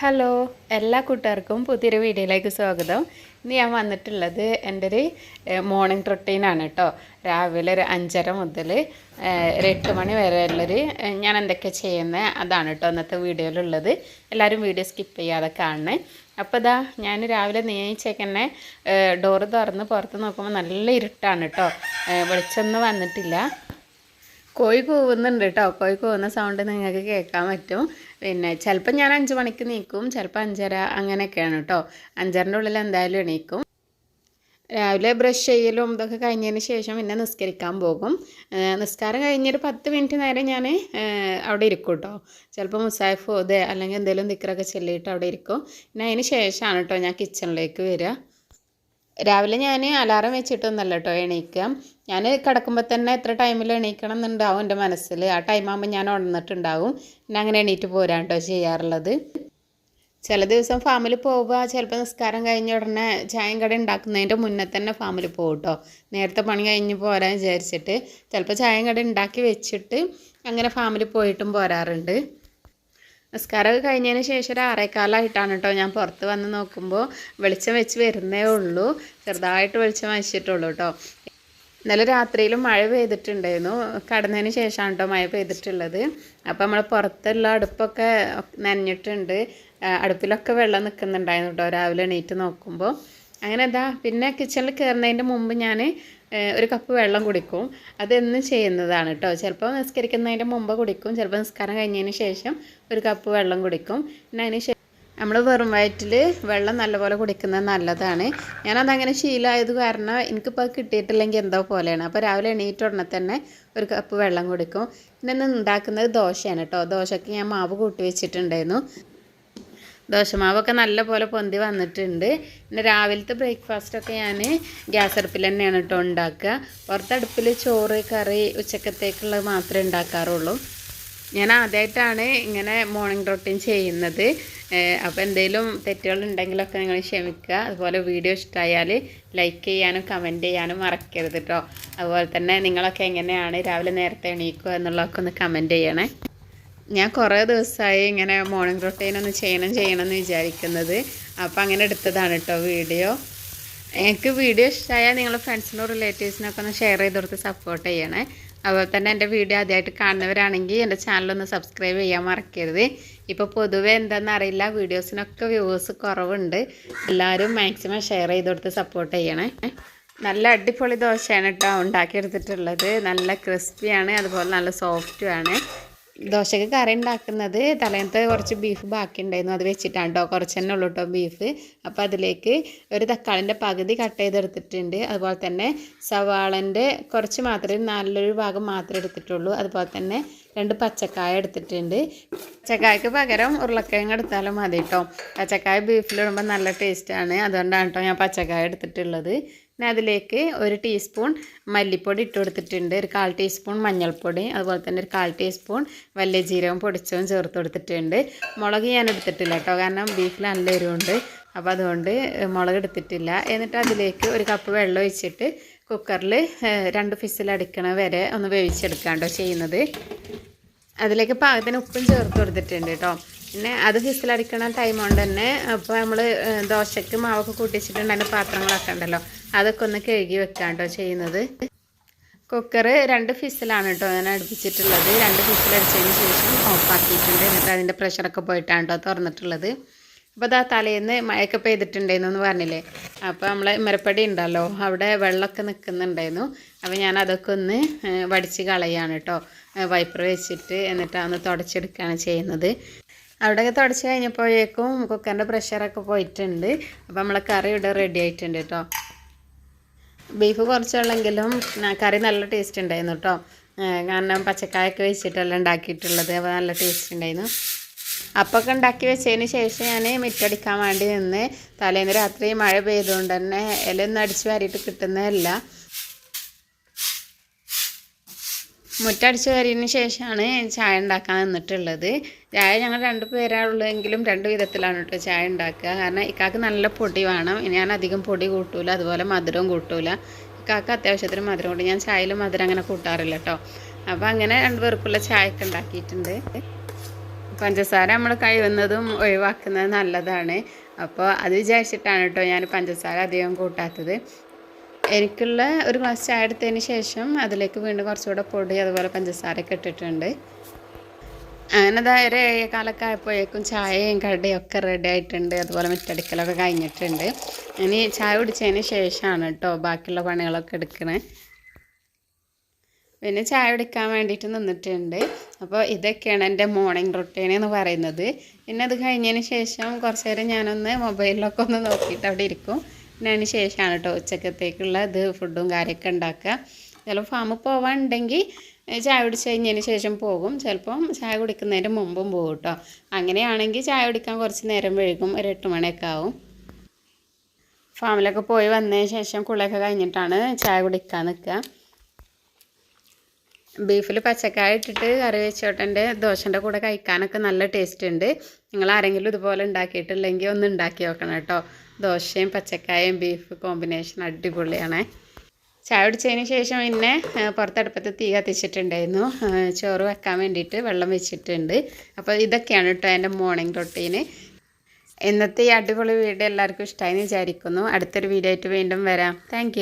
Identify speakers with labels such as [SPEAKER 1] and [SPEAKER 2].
[SPEAKER 1] Hello എല്ലാ കൂട്ടുകാർക്കും പുതിയൊരു വീഡിയോയിലേക്ക് സ്വാഗതം. ഇന്ന് ഞാൻ വന്നിട്ടുള്ളത് എന്റെ ഒരു മോർണിംഗ് റൊട്ടീനാണ് കേട്ടോ രാവിലെ ഒരു അഞ്ചര മുതൽ ഒരു എട്ട് മണി വരെ ഉള്ളൊരു ഞാൻ എന്തൊക്കെ ചെയ്യുന്നത് അതാണ് കേട്ടോ ഇന്നത്തെ വീഡിയോയിലുള്ളത്. എല്ലാവരും വീഡിയോ സ്കിപ്പ് ചെയ്യാതെ കാണണേ. അപ്പോൾ ഇതാ ഞാൻ രാവിലെ നീച്ചേക്കന്നെ ഡോറ് തുറന്ന് പുറത്ത് നോക്കുമ്പോൾ നല്ല ഇരുട്ടാണ് കേട്ടോ വെളിച്ചൊന്നും വന്നിട്ടില്ല. കോഴി കൂവുന്നുണ്ട് കേട്ടോ. കോഴി കൂവുന്ന സൗണ്ട് നിങ്ങൾക്ക് കേൾക്കാൻ പറ്റും. പിന്നെ ചിലപ്പോൾ ഞാൻ അഞ്ച് മണിക്ക് നീക്കും ചിലപ്പോൾ അഞ്ചര അങ്ങനെയൊക്കെയാണ് കേട്ടോ. അഞ്ചരന്റെ ഉള്ളിൽ എന്തായാലും എണീക്കും. രാവിലെ ബ്രഷ് ചെയ്യലും ഇതൊക്കെ കഴിഞ്ഞതിന് ശേഷം പിന്നെ നിസ്കരിക്കാൻ പോകും. നിസ്കാരം കഴിഞ്ഞൊരു പത്ത് മിനിറ്റ് നേരം ഞാൻ അവിടെ ഇരിക്കും കേട്ടോ. ചിലപ്പോൾ മുസാഫോ അതെ അല്ലെങ്കിൽ എന്തെങ്കിലും ദിക്കറൊക്കെ ചെല്ലിയിട്ട് അവിടെ ഇരിക്കും. പിന്നെ അതിന് ശേഷമാണ് കേട്ടോ ഞാൻ കിച്ചണിലേക്ക് വരിക. രാവിലെ ഞാൻ അലാറം വെച്ചിട്ടൊന്നല്ല കേട്ടോ എണീക്കുക ഞാൻ കിടക്കുമ്പോൾ തന്നെ എത്ര ടൈമിൽ എണീക്കണം എന്നുണ്ടാവും എന്റെ മനസ്സിൽ. ആ ടൈം ആകുമ്പോൾ ഞാൻ ഉണർന്നിട്ടുണ്ടാവും. പിന്നെ അങ്ങനെ എണീറ്റ് പോരാൻ കേട്ടോ ചെയ്യാറുള്ളത്. ചില ദിവസം ഫാമിൽ പോവുക ചിലപ്പോൾ നിസ്കാരം കഴിഞ്ഞ ഉടനെ ചായയും കട ഉണ്ടാക്കുന്നതിന്റെ മുന്നേ തന്നെ ഫാമിൽ പോകും കേട്ടോ നേരത്തെ പണി കഴിഞ്ഞ് പോരാൻ വിചാരിച്ചിട്ട്. ചിലപ്പോൾ ചായയും കട ഉണ്ടാക്കി വെച്ചിട്ട് അങ്ങനെ ഫാമിൽ പോയിട്ടും പോരാറുണ്ട്. നിസ്കാരമൊക്കെ കഴിഞ്ഞതിന് ശേഷം ഒരു ആറേക്കാലായിട്ടാണ് കേട്ടോ ഞാൻ പുറത്ത് വന്ന് നോക്കുമ്പോൾ. വെളിച്ചം വെച്ച് വരുന്നേ ഉള്ളൂ. ചെറുതായിട്ട് വെളിച്ചം വെച്ചിട്ടുള്ളൂ കേട്ടോ. ഇന്നലെ രാത്രിയിലും മഴ പെയ്തിട്ടുണ്ടായിരുന്നു. കടന്നതിന് ശേഷമാണ് കേട്ടോ മഴ പെയ്തിട്ടുള്ളത്. അപ്പോൾ നമ്മൾ പുറത്തുള്ള അടുപ്പൊക്കെ നനഞ്ഞിട്ടുണ്ട്. അടുപ്പിലൊക്കെ വെള്ളം നിൽക്കുന്നുണ്ടായിരുന്നു കേട്ടോ. രാവിലെ എണീറ്റ് നോക്കുമ്പോൾ. അങ്ങനെ എന്താ പിന്നെ കിച്ചണിൽ കയറുന്നതിന്റെ മുമ്പ് ഞാൻ ഒരു കപ്പ് വെള്ളം കുടിക്കും. അതെന്നും ചെയ്യുന്നതാണ് കേട്ടോ ചിലപ്പോൾ നിസ്കരിക്കുന്നതിന്റെ മുമ്പ് കുടിക്കും ചിലപ്പോൾ നിസ്കാരം കഴിഞ്ഞതിന് ശേഷം ഒരു കപ്പ് വെള്ളം കുടിക്കും. പിന്നെ അതിന് ശേഷം നമ്മൾ വെറും വയറ്റിൽ വെള്ളം നല്ലപോലെ കുടിക്കുന്നത് നല്ലതാണ്. ഞാനതങ്ങനെ ശീലമായത് കാരണം എനിക്കിപ്പോൾ കിട്ടിയിട്ടില്ലെങ്കിൽ എന്തോ പോലെയാണ്. അപ്പോൾ രാവിലെ എണീറ്റ ഉടനെ തന്നെ ഒരു കപ്പ് വെള്ളം കുടിക്കും. പിന്നെ ഉണ്ടാക്കുന്നത് ദോശയാണ് കേട്ടോ ദോശയ്ക്ക് ഞാൻ മാവ് കൂട്ടി വെച്ചിട്ടുണ്ടായിരുന്നു. ദോശമാവൊക്കെ നല്ല പോലെ പൊന്തി വന്നിട്ടുണ്ട്. പിന്നെ രാവിലത്തെ ബ്രേക്ക്ഫാസ്റ്റൊക്കെ ഞാൻ ഗ്യാസ് അടുപ്പിൽ തന്നെയാണ് കേട്ടോ ഉണ്ടാക്കുക. പുറത്തടുപ്പിൽ ചോറ് കറി ഉച്ചക്കത്തേക്കുള്ളത് മാത്രമേ ഉണ്ടാക്കാറുള്ളൂ. ഞാൻ ആദ്യമായിട്ടാണ് ഇങ്ങനെ മോർണിംഗ് റൊട്ടീൻ ചെയ്യുന്നത്. അപ്പോൾ എന്തെങ്കിലും തെറ്റുകൾ ഉണ്ടെങ്കിലൊക്കെ നിങ്ങൾ ക്ഷമിക്കുക. അതുപോലെ വീഡിയോ ഇഷ്ടമായാൽ ലൈക്ക് ചെയ്യാനും കമന്റ് ചെയ്യാനും മറക്കരുത് കേട്ടോ അതുപോലെ തന്നെ നിങ്ങളൊക്കെ എങ്ങനെയാണ് രാവിലെ നേരത്തെ എണീക്കുക എന്നുള്ളതൊക്കെ ഒന്ന് കമന്റ് ചെയ്യണേ. ഞാൻ കുറേ ദിവസമായി ഇങ്ങനെ മോർണിംഗ് റൊട്ടീൻ ഒന്ന് ചെയ്യണം ചെയ്യണം എന്ന് വിചാരിക്കുന്നത്. അപ്പോൾ അങ്ങനെ എടുത്തതാണ് കേട്ടോ വീഡിയോ. എനിക്ക് വീഡിയോ ഇഷ്ടമായാൽ നിങ്ങൾ ഫ്രണ്ട്സിനോ റിലേറ്റീവ്സിനൊക്കെ ഒന്ന് ഷെയർ ചെയ്ത് കൊടുത്ത് സപ്പോർട്ട് ചെയ്യണേ. അതുപോലെ തന്നെ എന്റെ വീഡിയോ ആദ്യമായിട്ട് കാണുന്നവരാണെങ്കിൽ എന്റെ ചാനലൊന്ന് സബ്സ്ക്രൈബ് ചെയ്യാൻ മറക്കരുത്. ഇപ്പോൾ പൊതുവെ എന്താണെന്ന് അറിയില്ല വീഡിയോസിനൊക്കെ വ്യൂവേഴ്സ് കുറവുണ്ട്. എല്ലാവരും മാക്സിമം ഷെയർ ചെയ്ത് കൊടുത്ത് സപ്പോർട്ട് ചെയ്യണേ. നല്ല അടിപൊളി ദോശയാണ് കേട്ടോ ഉണ്ടാക്കിയെടുത്തിട്ടുള്ളത്. നല്ല ക്രിസ്പിയാണ് അതുപോലെ നല്ല സോഫ്റ്റുമാണ് ദോശക്ക് കറി ഉണ്ടാക്കുന്നത് തലേന്നത്തെ കുറച്ച് ബീഫ് ബാക്കി ഉണ്ടായിരുന്നു അത് വെച്ചിട്ടാണ് കേട്ടോ കുറച്ച് തന്നെ ഉള്ളൂ കേട്ടോ ബീഫ് അപ്പോൾ അതിലേക്ക് ഒരു തക്കാളിന്റെ പകുതി കട്ട് ചെയ്തെടുത്തിട്ടുണ്ട്. അതുപോലെ തന്നെ സവാളന്റെ കുറച്ച് മാത്രമേ നല്ലൊരു ഭാഗം മാത്രമേ എടുത്തിട്ടുള്ളൂ. അതുപോലെ തന്നെ രണ്ട് പച്ചക്കായ എടുത്തിട്ടുണ്ട്. പച്ചക്കായക്ക് പകരം ഉരുളക്കിഴങ്ങ് എടുത്താലും മതി കേട്ടോ പച്ചക്കായ ബീഫിലിടുമ്പോൾ നല്ല ടേസ്റ്റാണ് അതുകൊണ്ടാണ് കേട്ടോ ഞാൻ പച്ചക്കായ എടുത്തിട്ടുള്ളത്. പിന്നെ അതിലേക്ക് ഒരു ടീസ്പൂൺ മല്ലിപ്പൊടി ഇട്ട് കൊടുത്തിട്ടുണ്ട്. ഒരു കാൽ ടീസ്പൂൺ മഞ്ഞൾപ്പൊടി അതുപോലെ തന്നെ ഒരു കാൽ ടീസ്പൂൺ വലിയ ജീരകം പൊടിച്ചതും ചേർത്ത് കൊടുത്തിട്ടുണ്ട്. മുളക് ഞാൻ എടുത്തിട്ടില്ല കേട്ടോ കാരണം ബീഫിൽ നല്ല എരിവുണ്ട് അപ്പോൾ അതുകൊണ്ട് മുളക് എടുത്തിട്ടില്ല. എന്നിട്ട് അതിലേക്ക് ഒരു കപ്പ് വെള്ളം ഒഴിച്ചിട്ട് കുക്കറിൽ രണ്ട് ഫിസിൽ അടിക്കണ വരെ ഒന്ന് വേവിച്ചെടുക്കാണ്ടോ ചെയ്യുന്നത്. അതിലേക്ക് പാകത്തിന് ഉപ്പും ചേർത്ത് കൊടുത്തിട്ടുണ്ട് കേട്ടോ. പിന്നെ അത് ഫിസിലടിക്കണ ടൈം കൊണ്ട് തന്നെ അപ്പോൾ നമ്മൾ ദോശയ്ക്ക് മാവൊക്കെ കൂട്ടിച്ചിട്ടുണ്ട് അതിന്റെ പാത്രങ്ങളൊക്കെ ഉണ്ടല്ലോ. അതൊക്കെ ഒന്ന് കഴുകി വെക്കാം കേട്ടോ ചെയ്യുന്നത്. കുക്കർ രണ്ട് ഫിസിലാണ് കേട്ടോ ഞാൻ അടുപ്പിച്ചിട്ടുള്ളത്. രണ്ട് ഫിസിലടിച്ചതിന് ശേഷം ഓഫാക്കിയിട്ടുണ്ട് എന്നിട്ട് അതിന്റെ പ്രഷറൊക്കെ പോയിട്ടാണ് കേട്ടോ തുറന്നിട്ടുള്ളത്. അപ്പോൾ അതാ തലേന്ന് മഴയൊക്കെ പെയ്തിട്ടുണ്ടായിരുന്നു എന്ന് പറഞ്ഞില്ലേ? അപ്പോൾ നമ്മളെ മരപ്പടി ഉണ്ടല്ലോ അവിടെ വെള്ളമൊക്കെ നിൽക്കുന്നുണ്ടായിരുന്നു. അപ്പോൾ ഞാൻ അതൊക്കെ ഒന്ന് വടിച്ച് കളയാണ് കേട്ടോ വൈപ്പർ വെച്ചിട്ട് എന്നിട്ട് അന്ന് തുടച്ചെടുക്കുകയാണ് ചെയ്യുന്നത്. അവിടെയൊക്കെ തുടച്ച് കഴിഞ്ഞപ്പോഴേക്കും കുക്കറിന്റെ പ്രഷറൊക്കെ പോയിട്ടുണ്ട്. അപ്പോൾ നമ്മളെ കറി ഇവിടെ റെഡി ആയിട്ടുണ്ട് കേട്ടോ ബീഫ് കുറച്ചുള്ളെങ്കിലും കറി നല്ല ടേസ്റ്റ് ഉണ്ടായിരുന്നു കേട്ടോ കാരണം പച്ചക്കായൊക്കെ വെച്ചിട്ടല്ല ഉണ്ടാക്കിയിട്ടുള്ളത് അപ്പോൾ നല്ല ടേസ്റ്റ് ഉണ്ടായിരുന്നു. അപ്പൊക്കെ ഉണ്ടാക്കി വെച്ചതിന് ശേഷം ഞാൻ മിറ്റടിക്കാൻ വേണ്ടി നിന്ന് തലേന്ന് രാത്രി മഴ പെയ്തുകൊണ്ട് തന്നെ ഇലയൊന്നും അടിച്ച് വാരിയിട്ട് കിട്ടുന്നതല്ല. മുറ്റടിച്ച് കയറിയതിന് ശേഷമാണ് ചായ ഉണ്ടാക്കാൻ നിന്നിട്ടുള്ളത്. ചായ ഞങ്ങൾ രണ്ട് പേരാളുള്ളെങ്കിലും രണ്ട് വിധത്തിലാണ് കേട്ടോ ചായ ഉണ്ടാക്കുക. കാരണം ഇക്കാക്ക് നല്ല പൊടി വേണം. ഞാൻ അധികം പൊടി കൂട്ടൂല അതുപോലെ മധുരവും കൂട്ടൂല. ഇക്കാക്ക് അത്യാവശ്യത്തിന് മധുരം കൂട്ടും ഞാൻ ചായയിൽ മധുരം അങ്ങനെ കൂട്ടാറില്ല കേട്ടോ. അപ്പോൾ അങ്ങനെ രണ്ട് പേർക്കുള്ള ചായ ഒക്കെ ഉണ്ടാക്കിയിട്ടുണ്ട്. പഞ്ചസാര നമ്മൾ കഴിവുന്നതും ഒഴിവാക്കുന്നത് നല്ലതാണ്. അപ്പോൾ അത് വിചാരിച്ചിട്ടാണ് കേട്ടോ ഞാൻ പഞ്ചസാര അധികം കൂട്ടാത്തത്. എനിക്കുള്ള ഒരു ഗ്ലാസ് ചായ എടുത്തതിന് ശേഷം അതിലേക്ക് വീണ്ടും കുറച്ചുകൂടെ പൊടി അതുപോലെ പഞ്ചസാരയൊക്കെ ഇട്ടിട്ടുണ്ട്. അങ്ങനെ ഒരു ഏഴേകാലൊക്കെ ആയപ്പോഴേക്കും ചായയും കടയും ഒക്കെ റെഡി ആയിട്ടുണ്ട്. അതുപോലെ മുറ്റടിക്കലൊക്കെ കഴിഞ്ഞിട്ടുണ്ട്. ഇനി ചായ കുടിച്ചതിന് ശേഷമാണ് കേട്ടോ ബാക്കിയുള്ള പണികളൊക്കെ എടുക്കണേ. പിന്നെ ചായ കുടിക്കാൻ വേണ്ടിയിട്ട് നിന്നിട്ടുണ്ട്. അപ്പോൾ ഇതൊക്കെയാണ് എന്റെ മോർണിംഗ് റൊട്ടീൻ എന്ന് പറയുന്നത്. പിന്നെ അത് കഴിഞ്ഞതിന് ശേഷം കുറച്ച് നേരം ഞാനൊന്ന് മൊബൈലിലൊക്കെ ഒന്ന് നോക്കിയിട്ട് അവിടെ ഇരിക്കും. അതിന് ശേഷമാണ് കേട്ടോ ഉച്ചക്കത്തേക്കുള്ള ഇത് ഫുഡും കാര്യമൊക്കെ ഉണ്ടാക്കുക ചിലപ്പോൾ ഫാമിൽ പോകാനുണ്ടെങ്കിൽ ചായ കുടിച്ച് കഴിഞ്ഞതിന് ശേഷം പോകും. ചിലപ്പം ചായ കുടിക്കുന്നതിന്റെ മുമ്പും പോകും കേട്ടോ അങ്ങനെയാണെങ്കിൽ ചായ കുടിക്കാൻ കുറച്ച് നേരം വൈകും. ഒരു എട്ട് മണിയൊക്കെ ആവും. ഫാമിലൊക്കെ പോയി വന്നതിന് ശേഷം കുളിയൊക്കെ കഴിഞ്ഞിട്ടാണ് ചായ കുടിക്കാൻ നിൽക്കുക ബീഫിൽ പച്ചക്കായ ഇട്ടിട്ട് കറി വെച്ചോട്ടന്റെ ദോശന്റെ കൂടെ കഴിക്കാനൊക്കെ നല്ല ടേസ്റ്റ് ഉണ്ട് നിങ്ങൾ ആരെങ്കിലും ഇതുപോലെ ഉണ്ടാക്കിയിട്ടില്ലെങ്കിൽ ഒന്ന് ഉണ്ടാക്കി നോക്കണം കേട്ടോ ദോശയും പച്ചക്കായയും ബീഫ് കോമ്പിനേഷൻ അടിപൊളിയാണ്. ചായ കുടിച്ചതിന് ശേഷം പിന്നെ പുറത്തടുപ്പത്ത് തീ കത്തിച്ചിട്ടുണ്ടായിരുന്നു. ചോറ് വെക്കാൻ വേണ്ടിയിട്ട് വെള്ളം വെച്ചിട്ടുണ്ട്. അപ്പോൾ ഇതൊക്കെയാണ് കേട്ടോ എന്റെ മോർണിംഗ് റൊട്ടീന് ഇന്നത്തെ ഈ അടിപൊളി വീഡിയോ എല്ലാവർക്കും ഇഷ്ടമായി വിചാരിക്കുന്നു. അടുത്തൊരു വീഡിയോ ആയിട്ട് വീണ്ടും വരാം. താങ്ക്